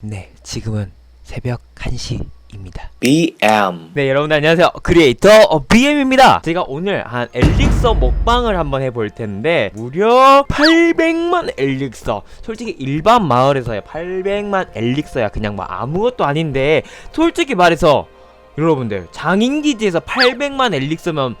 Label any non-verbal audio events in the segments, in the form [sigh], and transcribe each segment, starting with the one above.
네, 지금은 새벽 1시입니다. BM 네, 여러분 안녕하세요. 크리에이터 어, BM입니다. 제가 오늘 한 엘릭서 먹방을 한번 해볼 텐데 무려 800만 엘릭서. 솔직히 일반 마을에서야 800만 엘릭서야 그냥 뭐 아무것도 아닌데 솔직히 말해서 여러분들 장인 기지에서 800만 엘릭서면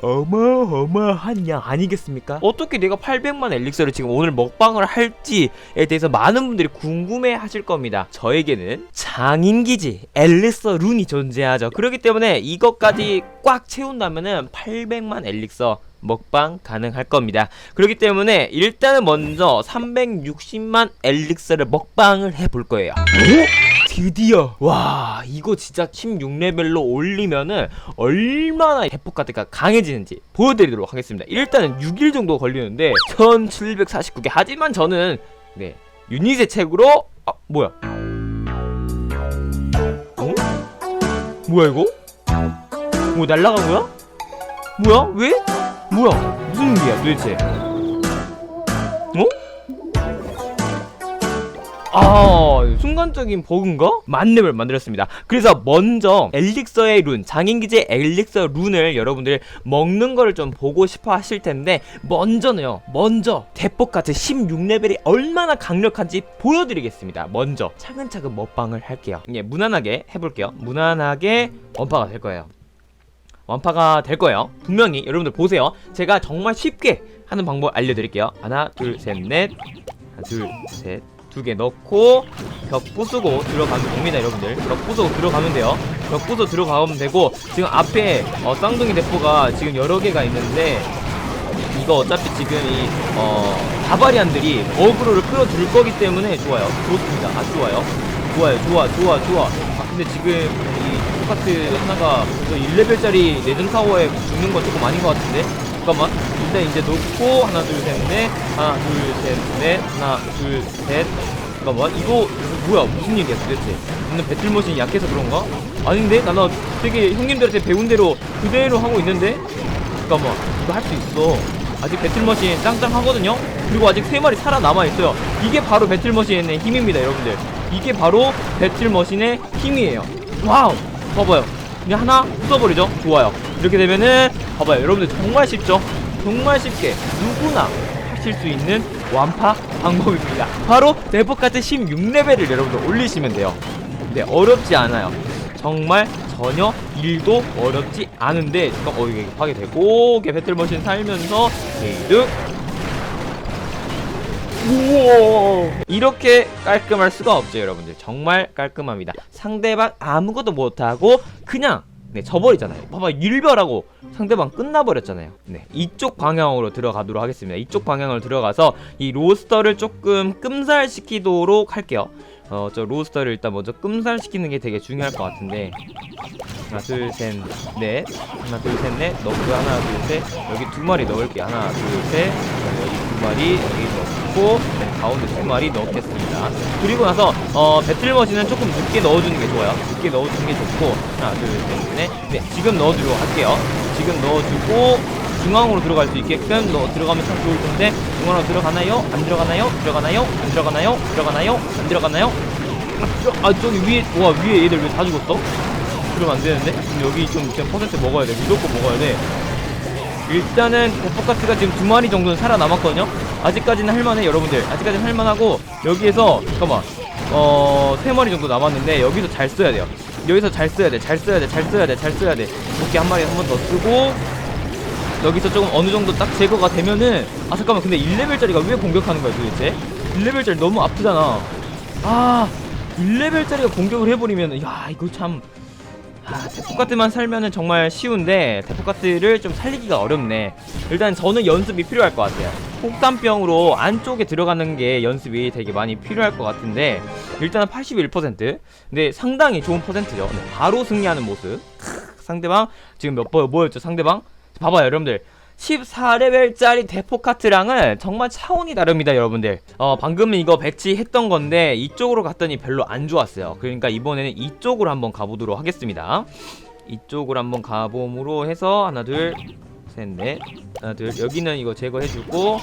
어마어마한 양 아니겠습니까? 어떻게 내가 800만 엘릭서를 지금 오늘 먹방을 할지에 대해서 많은 분들이 궁금해 하실 겁니다. 저에게는 장인기지 엘릭서 룬이 존재하죠. 그렇기 때문에 이것까지 꽉 채운다면은 800만 엘릭서 먹방 가능할 겁니다. 그렇기 때문에 일단은 먼저 360만 엘릭서를 먹방을 해볼 거예요. 드디어 와 이거 진짜 16레벨로 올리면은 얼마나 대폭카드가 강해지는지 보여드리도록 하겠습니다 일단은 6일 정도 걸리는데 1749개 하지만 저는 네 유닛의 책으로 아 뭐야 어? 뭐야 이거? 뭐 날라간 거야? 뭐야 왜? 뭐야 무슨 일이야 도대체 아 순간적인 버그인가? 만렙을 만들었습니다 그래서 먼저 엘릭서의 룬 장인기지의 엘릭서 룬을 여러분들 먹는 거를 좀 보고 싶어 하실 텐데 먼저는요 먼저 대폭카트 16레벨이 얼마나 강력한지 보여드리겠습니다 먼저 차근차근 먹방을 할게요 예 무난하게 해볼게요 무난하게 원파가 될 거예요 완파가 될 거예요. 분명히 여러분들 보세요. 제가 정말 쉽게 하는 방법 알려드릴게요. 하나, 둘, 셋, 넷. 하나, 둘, 셋. 두 개 넣고 벽 부수고 들어가면 됩니다 여러분들. 벽 부수고 들어가면 돼요. 벽 부수 들어가면 되고 지금 앞에 어, 쌍둥이 대포가 지금 여러 개가 있는데 이거 어차피 지금 이 어, 바바리안들이 어그로를 끌어줄 거기 때문에 좋아요. 좋습니다. 아주 좋아요. 좋아요. 좋아 좋아 좋아. 아 근데 지금 이 똑같은 하나가 저 1레벨짜리 레전타워에 죽는 건 조금 아닌 것 같은데? 잠깐만. 일단 이제 놓고 하나 둘 셋 넷. 하나 둘 셋 넷. 하나 둘셋 잠깐만. 이거 뭐야? 무슨 일이야 도대체? 오늘 배틀머신이 약해서 그런가? 아닌데? 나, 나 되게 형님들한테 배운 대로 그대로 하고 있는데? 잠깐만. 이거 할 수 있어. 아직 배틀머신 짱짱하거든요? 그리고 아직 세 마리 살아남아있어요. 이게 바로 배틀머신의 힘입니다 여러분들. 이게 바로 배틀머신의 힘이에요. 와우! 봐봐요. 그냥 하나 부숴버리죠? 좋아요. 이렇게 되면은 봐봐요. 여러분들 정말 쉽죠? 정말 쉽게. 누구나 하실 수 있는 완파 방법입니다. 바로 데프카트 16레벨을 여러분들 올리시면 돼요. 네 어렵지 않아요. 정말 전혀 일도 어렵지 않은데 잠깐 어 이게 파괴되고 이게 배틀머신 살면서 게이득 우와! 이렇게 깔끔할 수가 없죠 여러분들. 정말 깔끔합니다. 상대방 아무것도 못하고 그냥 네 져버리잖아요. 봐봐 일별하고 상대방 끝나버렸잖아요. 네 이쪽 방향으로 들어가도록 하겠습니다. 이쪽 방향으로 들어가서 이 로스터를 조금 끔살시키도록 할게요. 어 저 로스터를 일단 먼저 끔살시키는 게 되게 중요할 것 같은데. 하나 둘 셋 넷. 하나 둘 셋 넷. 넣고요 하나 둘 셋. 여기 두 마리 넣을게요. 하나 둘 셋. 여기 두 마리 여기 넣고 네, 가운데 두 마리 넣겠습니다 그리고 나서 어 배틀머신은 조금 늦게 넣어주는 게 좋아요 늦게 넣어주는 게 좋고 하나 둘셋넷 네 지금 넣어주도록 할게요 지금 넣어주고 중앙으로 들어갈 수 있게끔 넣어 들어가면 참 좋을 텐데 중앙으로 들어가나요? 안 들어가나요? 들어가나요? 안 들어가나요? 들어가나요? 안 들어가나요? 아, 저, 아 저기 위에 와 위에 얘들 왜 다 죽었어? 그러면 안 되는데 여기 좀 그냥 퍼센트 먹어야 돼 무조건 먹어야 돼 일단은 데포카트가 지금 두 마리 정도는 살아남았거든요. 아직까지는 할만해 여러분들. 아직까지는 할만하고 여기에서 잠깐만. 어 세 마리 정도 남았는데 여기서 잘 써야 돼요. 여기서 잘 써야 돼 잘 써야 돼 잘 써야 돼 잘 써야 돼. 도끼 한 마리 한 번 더 쓰고 여기서 조금 어느 정도 딱 제거가 되면은 아 잠깐만. 근데 1레벨짜리가 왜 공격하는 거야 도대체? 1레벨짜리 너무 아프잖아. 아 1레벨짜리가 공격을 해버리면 야 이거 참 아, 데포카트만 살면은 정말 쉬운데 데포카트를 좀 살리기가 어렵네. 일단 저는 연습이 필요할 것 같아요. 폭탄병으로 안쪽에 들어가는 게 연습이 되게 많이 필요할 것 같은데 일단은 81%. 근데 상당히 좋은 퍼센트죠. 네, 바로 승리하는 모습. 크, 상대방 지금 몇 번 뭐였죠? 상대방 봐봐요, 여러분들. 14레벨짜리 대포카트랑은 정말 차원이 다릅니다 여러분들. 어 방금 이거 배치했던 건데 이쪽으로 갔더니 별로 안 좋았어요. 그러니까 이번에는 이쪽으로 한번 가보도록 하겠습니다. 이쪽으로 한번 가봄으로 해서 하나 둘 둘셋넷 하나 둘. 여기는 이거 제거해주고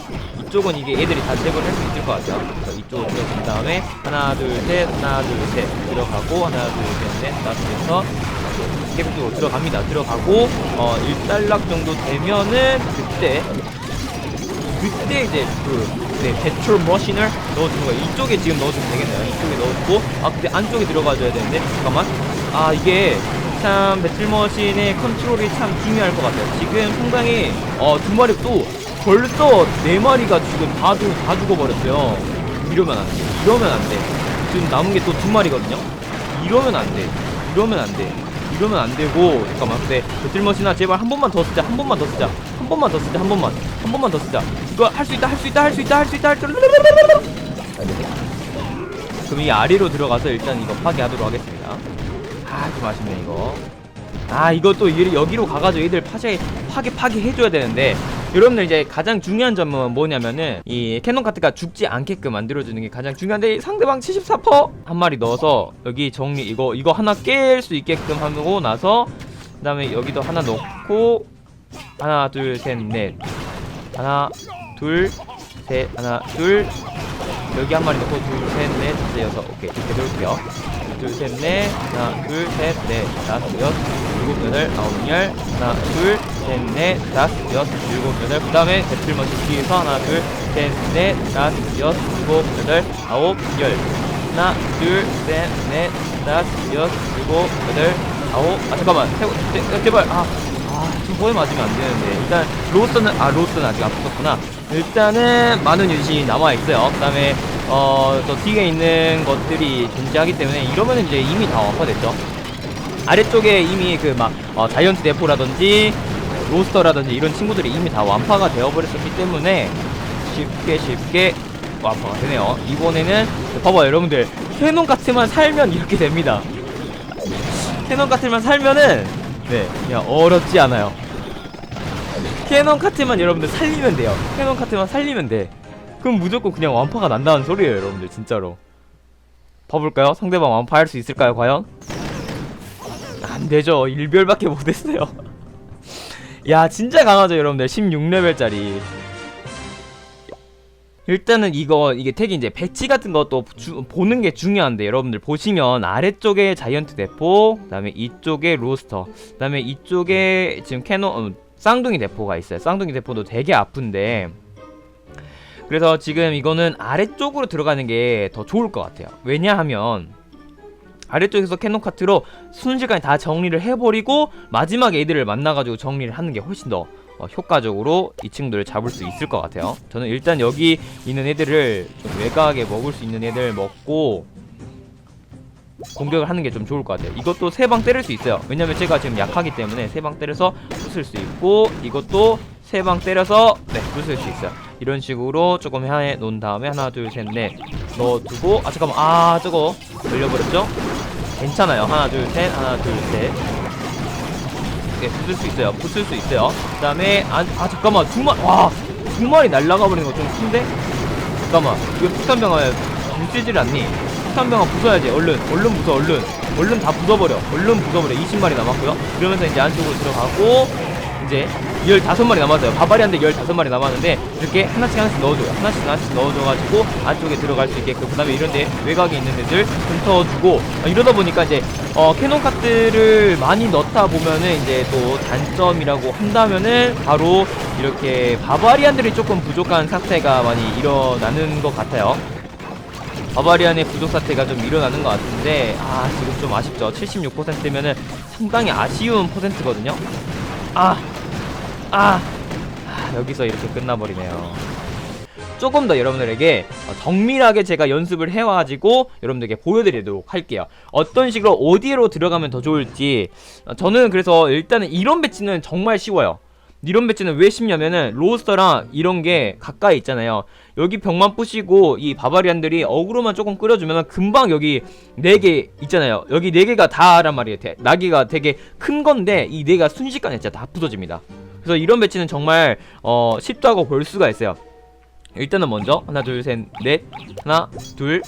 이쪽은 이게 애들이 다 제거를 할 수 있을 것 같아요. 그래서 이쪽으로 들어간 다음에 하나 둘 셋 하나 둘 셋. 들어가고 하나 둘 셋 넷 다섯 여섯 계속적으로 들어갑니다 들어가고 어 1달락 정도 되면은 그때 그때 이제 그 네, 배출 머신을 넣어주는 거예요. 이쪽에 지금 넣어주면 되겠네요. 이쪽에 넣어주고 아 근데 안쪽에 들어가줘야 되는데 잠깐만 아 이게 참 배틀 머신의 컨트롤이 참 중요할 것 같아요. 지금 상당히 어 두 마리 또 벌써 네 마리가 지금 다, 죽, 다 죽어버렸어요. 이러면 안 돼. 이러면 안 돼. 지금 남은 게 또 두 마리거든요. 이러면 안 돼. 이러면 안 돼. 이러면 안 되고 잠깐만. 근데 배틀머신아 제발 한 번만 더 쓰자. 한 번만 더 쓰자. 한 번만 더 쓰자 한 번만. 한 번만 더 쓰자. 이거 할 수 있다 할 수 있다 할 수 있다 할 수 있다 할 수 있다. 그럼 이 아래로 들어가서 일단 이거 파괴하도록 하겠습니다. 아 좀 아쉽네 이거 아 이것도 이- 여기로 가가지고 얘들 파괴 파괴 파괴 해줘야 되는데 여러분들 이제 가장 중요한 점은 뭐냐면은 이 캐논 카트가 죽지 않게끔 만들어주는 게 가장 중요한데 상대방 74%한 마리 넣어서 여기 정리 이거 이거 하나 깰 수 있게끔 하고 나서 그 다음에 여기도 하나 넣고 하나 둘 셋 넷. 하나 둘 셋 하나 둘 여기 한 마리 넣고 둘 셋 넷 다섯 여섯. 오케이. 이렇게 넣을게요. 둘 셋 넷. 하나 둘 셋 넷. 다섯 여섯 일곱 여덟 아홉 열. 하나 둘 셋 넷. 다섯 여섯 일곱 여덟. 그 다음에 배틀 머신 뒤에서 하나 둘 셋 넷. 다섯 여섯 일곱 여덟 아홉 열. 하나 둘 셋 넷. 다섯 여섯 일곱 여덟 아홉. 아 잠깐만. 세, 제, 제발. 아 아좀 보에 맞으면 안 되는데. 일단 로스는 아 로스는 아직 안 붙었구나 일단은 많은 유닛이 남아 있어요. 그 다음에 어 저 뒤에 있는 것들이 존재하기 때문에 이러면 이제 이미 다 완파됐죠. 아래쪽에 이미 그 막 어, 자이언트 대포라든지 로스터라든지 이런 친구들이 이미 다 완파가 되어버렸었기 때문에 쉽게 쉽게 완파가 되네요. 이번에는 봐봐 여러분들. 캐논 카트만 살면 이렇게 됩니다. 캐논 카트만 살면은 네 그냥 어렵지 않아요 캐논 카트만 여러분들 살리면 돼요. 캐논 카트만 살리면 돼. 그럼 무조건 그냥 완파가 난다는 소리예요 여러분들 진짜로. 봐볼까요? 상대방 완파할 수 있을까요 과연? 안되죠. 일별밖에 못했어요. [laughs] 야 진짜 강하죠 여러분들. 16레벨짜리. 일단은 이거 이게 택이 이제 배치 같은 것도 주- 보는 게 중요한데 여러분들 보시면 아래쪽에 자이언트 대포 그다음에 이쪽에 로스터 그다음에 이쪽에 지금 캐논 어, 쌍둥이 대포가 있어요. 쌍둥이 대포도 되게 아픈데. 그래서 지금 이거는 아래쪽으로 들어가는 게 더 좋을 것 같아요. 왜냐하면 아래쪽에서 캐논 카트로 순식간에 다 정리를 해버리고 마지막에 애들을 만나가지고 정리를 하는 게 훨씬 더 어, 효과적으로 이 친구들을 잡을 수 있을 것 같아요. 저는 일단 여기 있는 애들을 좀 외곽에 먹을 수 있는 애들 먹고 공격을 하는 게 좀 좋을 것 같아요. 이것도 세 방 때릴 수 있어요. 왜냐면 제가 지금 약하기 때문에 세 방 때려서 부술 수 있고 이것도 세 방 때려서 네 부술 수 있어요. 이런 식으로 조금 해 놓은 다음에 하나 둘 셋 넷 넣어두고 아 잠깐만 아 저거 걸려버렸죠? 괜찮아요. 하나 둘 셋 하나 둘셋 네, 붙을 수 있어요. 붙을 수 있어요. 그 다음에, 아, 아, 잠깐만. 두 마리, 와, 두 마리 날라가 버리는 거 좀 큰데? 잠깐만. 이거 폭탄병아 부수질 않니? 폭탄병아 부숴야지. 얼른, 얼른 부숴, 얼른. 얼른 다 부숴버려. 얼른 부숴버려. 20마리 남았고요. 그러면서 이제 안쪽으로 들어가고, 이제 15마리 남았어요. 바바리한테 15마리 남았는데, 이렇게 하나씩 하나씩 넣어줘요. 하나씩 하나씩 넣어줘가지고, 안쪽에 들어갈 수 있게끔. 그 다음에 이런데 외곽에 있는 애들 훑어주고, 아, 이러다 보니까 이제, 어, 캐논 카트를 많이 넣다 보면은 이제 또 단점이라고 한다면은 바로 이렇게 바바리안들이 조금 부족한 사태가 많이 일어나는 것 같아요. 바바리안의 부족 사태가 좀 일어나는 것 같은데 아 지금 좀 아쉽죠. 76%면은 상당히 아쉬운 퍼센트거든요. 아, 아, 아 여기서 이렇게 끝나버리네요. 조금 더 여러분들에게 어, 정밀하게 제가 연습을 해와가지고 여러분들에게 보여드리도록 할게요. 어떤 식으로 어디로 들어가면 더 좋을지 어, 저는 그래서 일단은 이런 배치는 정말 쉬워요. 이런 배치는 왜 쉽냐면은 로스터랑 이런 게 가까이 있잖아요. 여기 벽만 부시고 이 바바리안들이 어그로만 조금 끓여주면 금방 여기 네개 있잖아요. 여기 네 개가 다란 말이에요. 대- 나기가 되게 큰 건데 이네 개가 순식간에 진짜 다 부서집니다. 그래서 이런 배치는 정말 어, 쉽다고 볼 수가 있어요. 일단은 먼저 하나 둘 셋 넷. 하나 둘.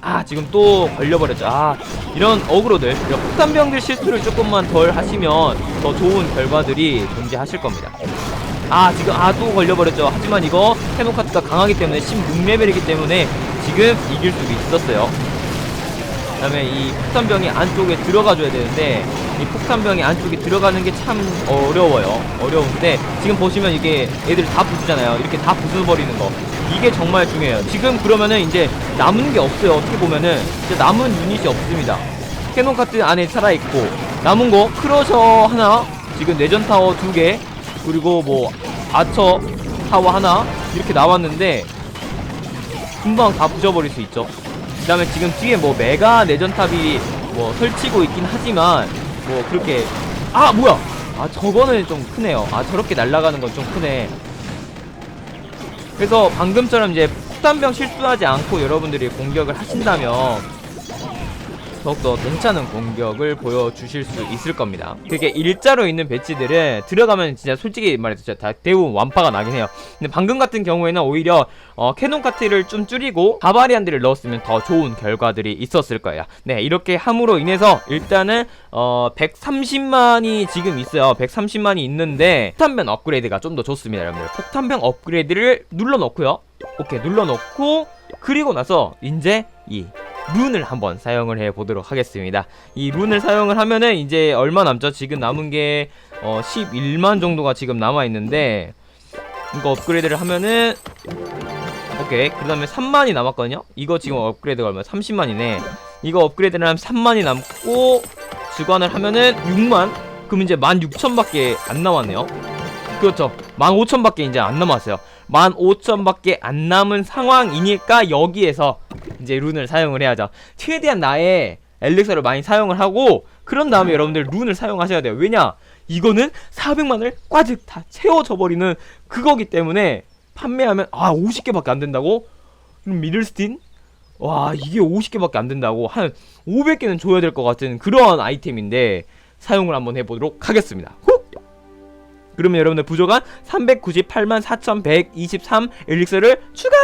아 지금 또 걸려버렸죠. 아 이런 어그로들 이런 폭탄병들 실수를 조금만 덜 하시면 더 좋은 결과들이 존재하실 겁니다. 아 지금 아 또 걸려버렸죠. 하지만 이거 캐논 카트가 강하기 때문에 16레벨이기 때문에 지금 이길 수도 있었어요 그 다음에 이 폭탄병이 안쪽에 들어가줘야 되는데 이 폭탄병이 안쪽에 들어가는 게 참 어려워요. 어려운데 지금 보시면 이게 애들 다 부수잖아요. 이렇게 다 부숴버리는 거. 이게 정말 중요해요. 지금 그러면은 이제 남은 게 없어요. 어떻게 보면은. 이제 남은 유닛이 없습니다. 캐논 카트 안에 살아있고 남은 거 크러셔 하나 지금 내전 타워 두 개 그리고 뭐 아처 타워 하나 이렇게 나왔는데 금방 다 부셔버릴 수 있죠 그 다음에 지금 뒤에 뭐 메가 내전탑이 뭐 설치고 있긴 하지만 뭐 그렇게 아 뭐야? 아 저거는 좀 크네요. 아 저렇게 날아가는 건 좀 크네. 그래서 방금처럼 이제 폭탄병 실수하지 않고 여러분들이 공격을 하신다면 더욱더 괜찮은 공격을 보여주실 수 있을 겁니다. 그게 일자로 있는 배치들은 들어가면 진짜 솔직히 말해서 진짜 다 대부분 완파가 나긴 해요. 근데 방금 같은 경우에는 오히려 어, 캐논 카트를 좀 줄이고 바바리안들을 넣었으면 더 좋은 결과들이 있었을 거예요. 네, 이렇게 함으로 인해서 일단은 어, 130만이 지금 있어요. 130만이 있는데 폭탄병 업그레이드가 좀 더 좋습니다, 여러분들. 폭탄병 업그레이드를 눌러놓고요. 오케이, 눌러놓고 그리고 나서 이제 이 룬을 한번 사용을 해 보도록 하겠습니다. 이 룬을 사용을 하면은 이제 얼마 남죠? 지금 남은 게 어, 11만 정도가 지금 남아 있는데 이거 업그레이드를 하면은 오케이 그다음에 3만이 남았거든요. 이거 지금 업그레이드가 얼마? 30만이네. 이거 업그레이드를 하면 3만이 남고 주관을 하면은 6만. 그럼 이제 16,000밖에 안 남았네요. 그렇죠. 15,000밖에 이제 안 남았어요. 15,000밖에 안 남은 상황이니까 여기에서 이제 룬을 사용을 해야죠. 최대한 나의 엘릭서를 많이 사용을 하고 그런 다음에 여러분들 룬을 사용하셔야 돼요. 왜냐? 이거는 400만을 꽈직 다 채워져 버리는 그거기 때문에 판매하면 아 50개밖에 안 된다고? 그럼 미들스틴? 와 이게 50개밖에 안 된다고 한 500개는 줘야 될 것 같은 그런 아이템인데 사용을 한번 해보도록 하겠습니다. 후! 그러면 여러분들 부족한 398만 4123 엘릭서를 추가!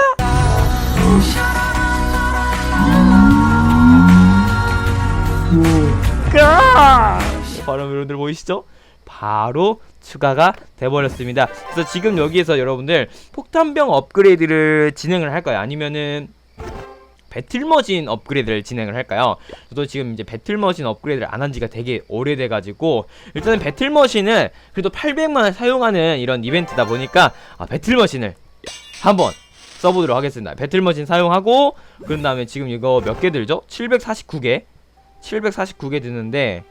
까! 바로 여러분들 보이시죠? 바로 추가가 돼버렸습니다. 그래서 지금 여기에서 여러분들 폭탄병 업그레이드를 진행을 할까요? 아니면은 배틀머신 업그레이드를 진행을 할까요? 저도 지금 이제 배틀머신 업그레이드를 안 한 지가 되게 오래돼가지고 일단은 배틀머신을 그래도 800만을 사용하는 이런 이벤트다 보니까 아, 배틀머신을 한번 써보도록 하겠습니다. 배틀머신 사용하고 그런 다음에 지금 이거 몇 개 들죠? 749개 749개 드는데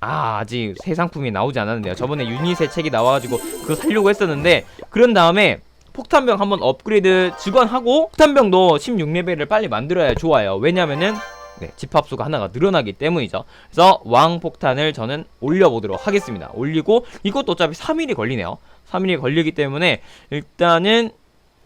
아 아직 새 상품이 나오지 않았는데요. 저번에 유닛의 책이 나와가지고 그거 살려고 했었는데 그런 다음에 폭탄병 한번 업그레이드 직원하고 폭탄병도 16레벨을 빨리 만들어야 좋아요. 왜냐면은 네, 집합수가 하나가 늘어나기 때문이죠. 그래서 왕폭탄을 저는 올려보도록 하겠습니다. 올리고 이것도 어차피 3일이 걸리네요. 3일이 걸리기 때문에 일단은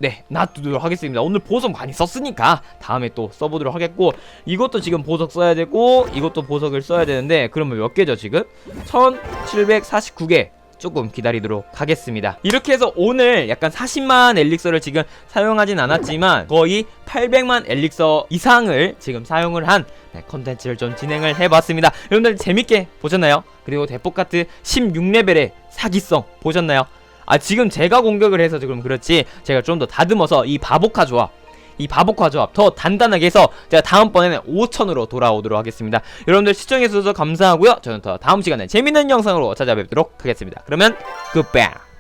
네, 놔두도록 하겠습니다. 오늘 보석 많이 썼으니까 다음에 또 써보도록 하겠고 이것도 지금 보석 써야 되고 이것도 보석을 써야 되는데 그러면 몇 개죠 지금? 1749개 조금 기다리도록 하겠습니다. 이렇게 해서 오늘 약간 40만 엘릭서를 지금 사용하진 않았지만 거의 800만 엘릭서 이상을 지금 사용을 한 네, 컨텐츠를 좀 진행을 해봤습니다. 여러분들 재밌게 보셨나요? 그리고 대포카트 16레벨의 사기성 보셨나요? 아 지금 제가 공격을 해서 지금 그렇지 제가 좀 더 다듬어서 이 바보카 조합 이 바보카 조합 더 단단하게 해서 제가 다음번에는 5천으로 돌아오도록 하겠습니다. 여러분들 시청해주셔서 감사하고요. 저는 더 다음 시간에 재밌는 영상으로 찾아뵙도록 하겠습니다. 그러면 굿바